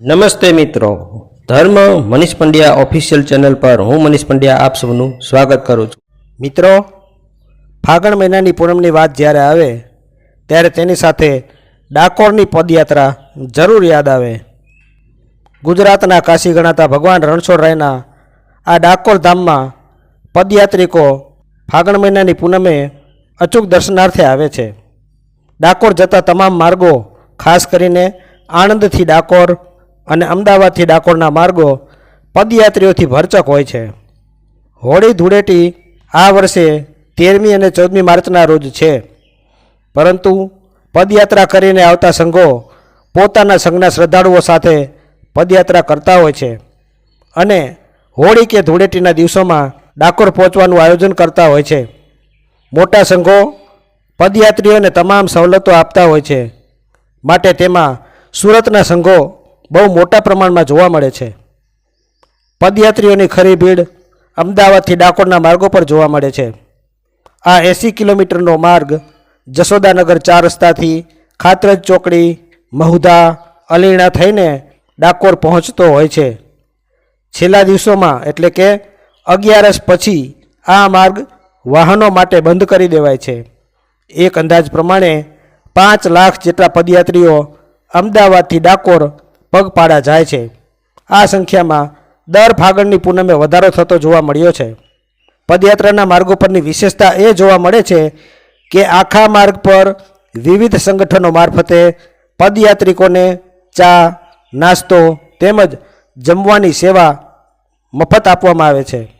નમસ્તે મિત્રો. ધર્મ મનીષ પંડ્યા ઓફિશિયલ ચેનલ પર હું મનીષ પંડ્યા આપ સૌનું સ્વાગત કરું છું. મિત્રો, ફાગણ મહિનાની પૂનમની વાત જ્યારે આવે, ત્યારે તેની સાથે ડાકોરની પદયાત્રા જરૂર યાદ આવે. ગુજરાતના કાશી ગણાતા ભગવાન રણછોડરાયના આ ડાકોર ધામમાં પદયાત્રિકો ફાગણ મહિનાની પૂનમે અચૂક દર્શનાર્થે આવે છે. ડાકોર જતા તમામ માર્ગો ખાસ કરીને આણંદથી ડાકોર અને અમદાવાદથી ડાકોરના માર્ગો પદયાત્રીઓથી ભરચક હોય છે. હોળી ધૂળેટી આ વર્ષે તેરમી અને ચૌદમી માર્ચના રોજ છે. પરંતુ પદયાત્રા કરીને આવતા સંઘો પોતાના સંઘના શ્રદ્ધાળુઓ સાથે પદયાત્રા કરતા હોય છે અને હોળી કે ધૂળેટીના દિવસોમાં ડાકોર પહોંચવાનું આયોજન કરતા હોય છે. મોટા સંઘો પદયાત્રીઓને તમામ સવલતો આપતા હોય છે. માટે તેમાં સુરતના સંઘો બહુ મોટા પ્રમાણમાં જોવા મળે છે. પદયાત્રીઓની ખરી ભીડ અમદાવાદથી ડાકોરના માર્ગો પર જોવા મળે છે. આ એંસી કિલોમીટરનો માર્ગ જશોદાનગર ચાર રસ્તાથી ખાતરજ ચોકડી, મહુધા, અલીણા થઈને ડાકોર પહોંચતો હોય છે. છેલ્લા દિવસોમાં એટલે કે અગિયારસ પછી આ માર્ગ વાહનો માટે બંધ કરી દેવાય છે. એક અંદાજ પ્રમાણે પાંચ લાખ જેટલા પદયાત્રીઓ અમદાવાદથી ડાકોર પગપાળા જાય છે. આ સંખ્યામાં દર ફાગણની પૂનમે વધારો થતો જોવા મળ્યો છે. પદયાત્રાના માર્ગો પરની વિશેષતા એ જોવા મળે છે કે આખા માર્ગ પર વિવિધ સંગઠનો મારફતે પદયાત્રિકોને ચા, નાસ્તો તેમજ જમવાની સેવા મફત આપવામાં આવે છે.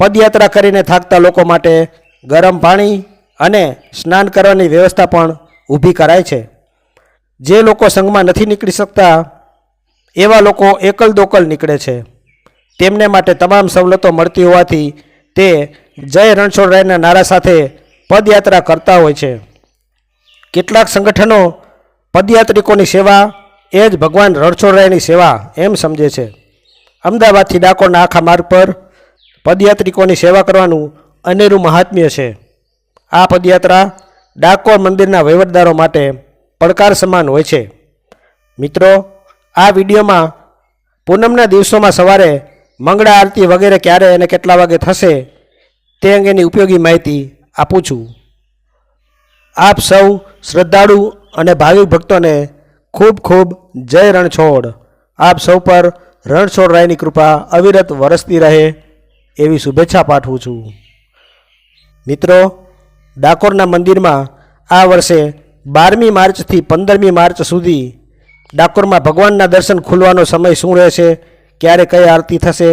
પદયાત્રા કરીને થાકતા લોકો માટે ગરમ પાણી અને સ્નાન કરવાની વ્યવસ્થા પણ ઊભી કરાય છે. જે લોકો સંઘમાં નથી નીકળી શકતા, એવા લોકો એકલ દોકલ નીકળે છે. તેમને માટે તમામ સવલતો મળતી હોવાથી તે જય રણછોડરાયના નારા સાથે પદયાત્રા કરતા હોય છે. કેટલાક સંગઠનો પદયાત્રિકોની સેવા, એ જ ભગવાન રણછોડરાયની સેવા એમ સમજે છે. અમદાવાદથી ડાકોરના આખા માર્ગ પર પદયાત્રિકોની સેવા કરવાનું અનેરું મહાત્મ્ય છે. આ પદયાત્રા ડાકોર મંદિરના વહીવટદારો માટે પડકાર સમાન હોય છે. મિત્રો, આ વિડીયોમાં પૂનમના દિવસોમાં સવારે મંગળા આરતી વગેરે ક્યારે અને કેટલા વાગે થશે તે અંગેની ઉપયોગી માહિતી આપું છું. આપ સૌ શ્રદ્ધાળુ અને ભાવિક ભક્તોને ખૂબ ખૂબ જય રણછોડ. આપ સૌ પર રણછોડ રાયની કૃપા અવિરત વરસતી રહે એવી શુભેચ્છા પાઠવું છું. મિત્રો, ડાકોરના મંદિરમાં આ વર્ષે બારમી માર્ચથી પંદરમી માર્ચ સુધી ડાકોરમાં ભગવાનના દર્શન ખુલવાનો સમય શું રહેશે, ક્યારે કઈ આરતી થશે,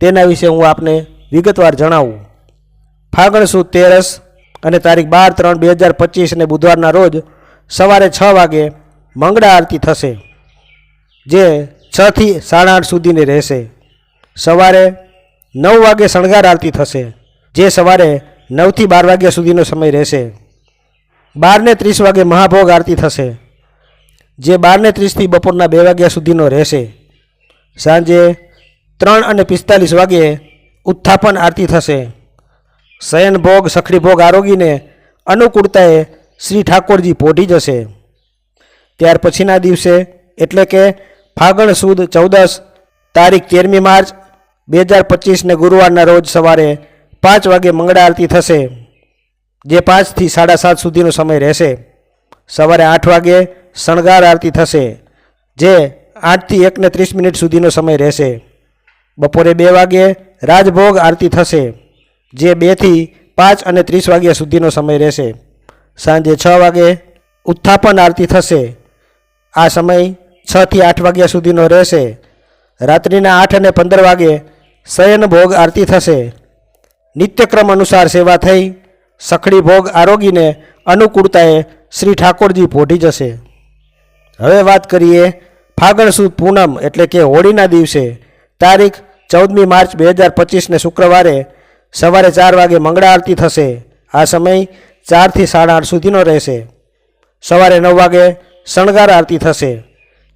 તેના વિશે હું આપને વિગતવાર જણાવું. ફાગણ સુદ તેરસ અને તારીખ બાર ત્રણ બે હજાર પચીસ અને બુધવારના રોજ સવારે છ વાગે મંગળા આરતી થશે, જે છથી સાડા આઠ સુધીની રહેશે. સવારે નવ વાગે શણગાર આરતી થશે, જે સવારે નવથી બાર વાગ્યા સુધીનો સમય રહેશે. બારને ત્રીસ વાગે મહાભોગ આરતી થશે. જે બારને ત્રીસથી બપોરના બે વાગ્યા સુધીનો રહેશે. સાંજે ત્રણ અને પિસ્તાલીસ વાગ્યે ઉત્થાપન આરતી થશે. શયનભોગ સખડીભોગ સખડી ભોગ આરોગીને અનુકૂળતાએ શ્રી ઠાકોરજી પોઢી જશે. ત્યાર પછીના દિવસે એટલે કે ફાગણ સુદ ચૌદસ તારીખ તેરમી માર્ચ બે હજાર પચીસને ગુરુવારના રોજ સવારે પાંચ વાગે મંગળા આરતી થશે. જે પાંચથી સાડા સાત સુધીનો સમય રહેશે, સવારે આઠ વાગે શણગાર આરતી થશે, જે આઠથી એકને ત્રીસ મિનિટ સુધીનો સમય રહેશે. બપોરે બે વાગે રાજભોગ આરતી થશે, જે બેથી પાંચ અને ત્રીસ વાગ્યા સુધીનો સમય રહેશે. સાંજે છ વાગે ઉત્થાપન આરતી થશે, આ સમય છથી આઠ વાગ્યા સુધીનો રહેશે. રાત્રિના આઠ અને પંદર વાગે શયન ભોગ આરતી થશે. નિત્યક્રમ અનુસાર સેવા થઈ સખડી ભોગ આરોગીને અનુકૂળતાએ શ્રી ઠાકોરજી પોઢી જશે. હવે વાત કરીએ ફાગણ સુદ પૂનમ એટલે કે હોળીના દિવસે. તારીખ ચૌદમી માર્ચ બે હજાર પચીસને શુક્રવારે સવારે ચાર વાગે મંગળા આરતી થશે. આ સમય ચારથી સાડા આઠ સુધીનો રહેશે. સવારે નવ વાગે શણગાર આરતી થશે,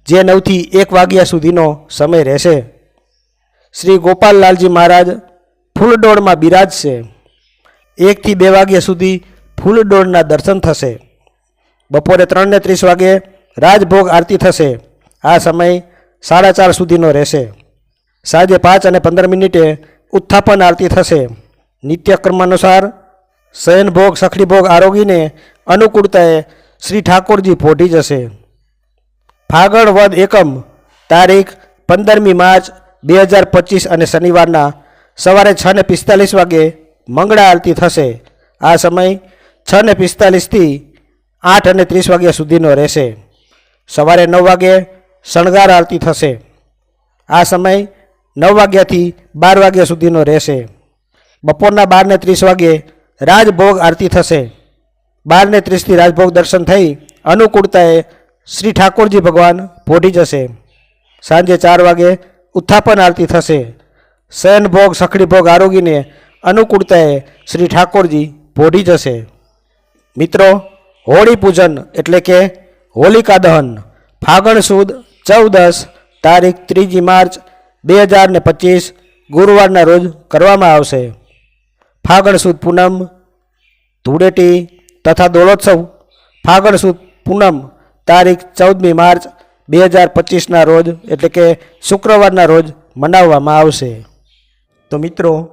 જે નવથી એક વાગ્યા સુધીનો સમય રહેશે. શ્રી ગોપાલલાલજી મહારાજ ફૂલડોળમાં બિરાજશે. એકથી બે વાગ્યા સુધી ફૂલડોળના દર્શન થશે. બપોરે ત્રણને ત્રીસ વાગે રાજભોગ આરતી થશે. આ સમય સાડા ચાર સુધીનો રહેશે. સાંજે પાંચ અને પંદર મિનિટે ઉત્થાપન આરતી થશે. નિત્યક્રમ અનુસાર શયનભોગ સખડીભોગ આરોગીને અનુકૂળતાએ શ્રી ઠાકોરજી પોઢી જશે. ફાગણ વદ એકમ, તારીખ પંદરમી માર્ચ બે હજાર પચીસ અને શનિવારના સવારે છ ને પિસ્તાલીસ વાગે મંગળા આરતી થશે. આ સમય છ ને પિસ્તાલીસથી આઠ અને ત્રીસ વાગ્યા સુધીનો રહેશે. સવારે નવ વાગે શણગાર આરતી થશે. આ સમય નવ વાગ્યાથી બાર વાગ્યા સુધીનો રહેશે. બપોરના બાર ને ત્રીસ વાગે રાજભોગ આરતી થશે. બાર ને ત્રીસથી રાજભોગ દર્શન થઈ અનુકૂળતાએ શ્રી ઠાકોરજી ભગવાન પોઢી જશે. સાંજે ચાર વાગે ઉત્થાપન આરતી થશે. શયનભોગ સખડી ભોગ આરોગીને અનુકૂળતાએ શ્રી ઠાકોરજી પોઢી જશે. મિત્રો, હોળી પૂજન એટલે કે હોલિકા દહન, ફાગણ સુદ ચૌદસ તારીખ ત્રીજી માર્ચ બે હજાર ને પચીસ ગુરુવારના રોજ કરવામાં આવશે. ફાગણ સુદ પૂનમ, ધૂળેટી તથા દોલોત્સવ, ફાગણ સુદ પૂનમ તારીખ ચૌદમી માર્ચ બે હજાર પચીસના રોજ એટલે કે શુક્રવારના રોજ મનાવવામાં આવશે. તો મિત્રો